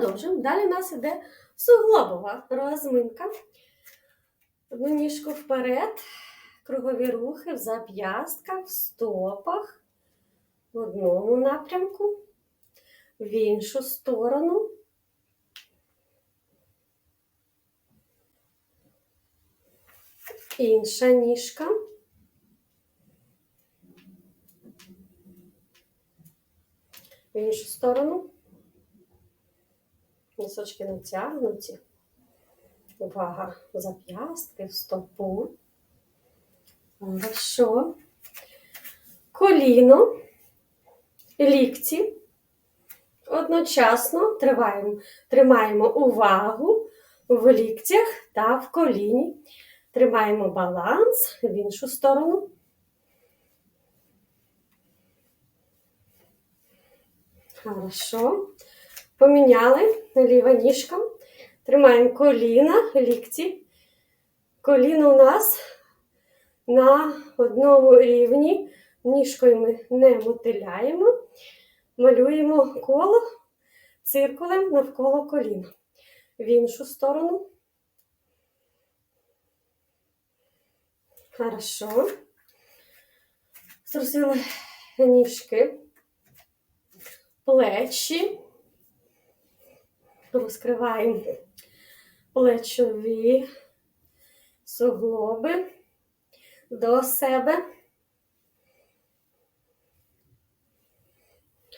Продовжуємо. Далі у нас іде суглобова розминка. Одну ніжку вперед, кругові рухи в зап'ястках, в стопах, в одному напрямку, в іншу сторону. Інша ніжка. В іншу сторону. Носочки натягнуті. Увага, зап'ястки, стопу. Хорошо. Коліно, лікті. Одночасно триваємо, тримаємо увагу в ліктях та в коліні. Тримаємо баланс в іншу сторону. Хорошо. Поміняли ліва ніжка. Тримаємо коліна, лікті. Коліно у нас на одному рівні. Ніжкою ми не мотиляємо. Малюємо коло циркулем навколо коліна. В іншу сторону. Хорошо. Зрозили ніжки, плечі. Розкриваємо плечові суглоби до себе.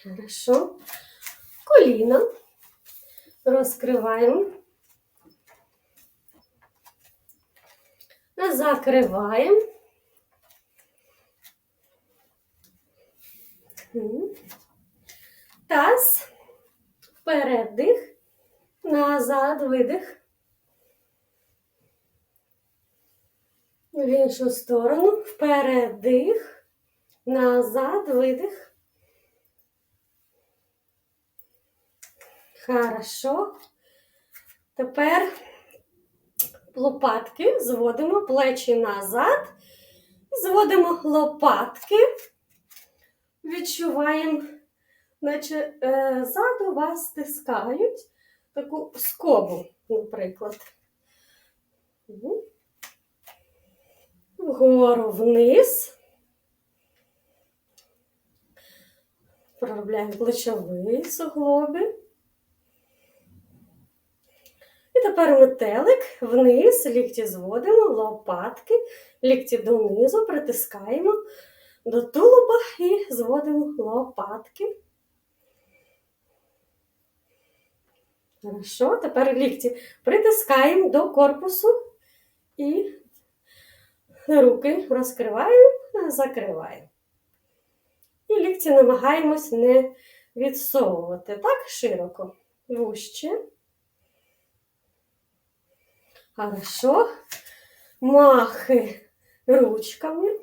Хорошо. Коліна. Розкриваємо. Закриваємо. Таз. Вперед. Назад видих. В іншу сторону. Вперед дих. Назад видих. Хорошо. Тепер лопатки зводимо плечі назад. Зводимо лопатки. Відчуваємо, наче е, ззаду вас стискають таку скобу, наприклад. Вгору вниз. Проробляємо плечові суглоби. І тепер метелик вниз, лікті зводимо, лопатки, лікті донизу, притискаємо до тулуба і зводимо лопатки. Хорошо, тепер лікті притискаємо до корпусу і руки розкриваємо, закриваємо. І лікті намагаємось не відсовувати так широко, вужче. Хорошо. Махи ручками.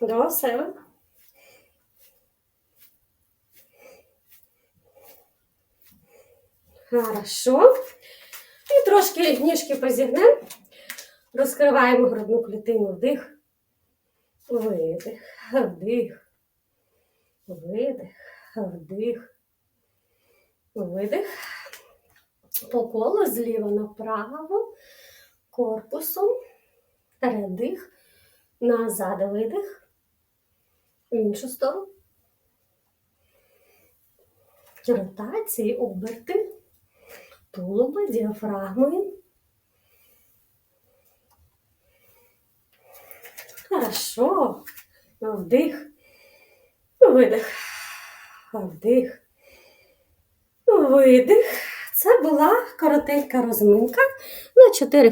До себе. Хорошо. І трошки ніжки позігнемо. Розкриваємо грудну клітину вдих. Видих, вдих. Видих, вдих. Видих. По колу зліва направо, корпусом, передих, назад видих, в іншу сторону. Ротації, оберти, тулуби, діафрагмою. Хорошо. Вдих, видих, вдих. Видих. Це була коротенька розминка на 4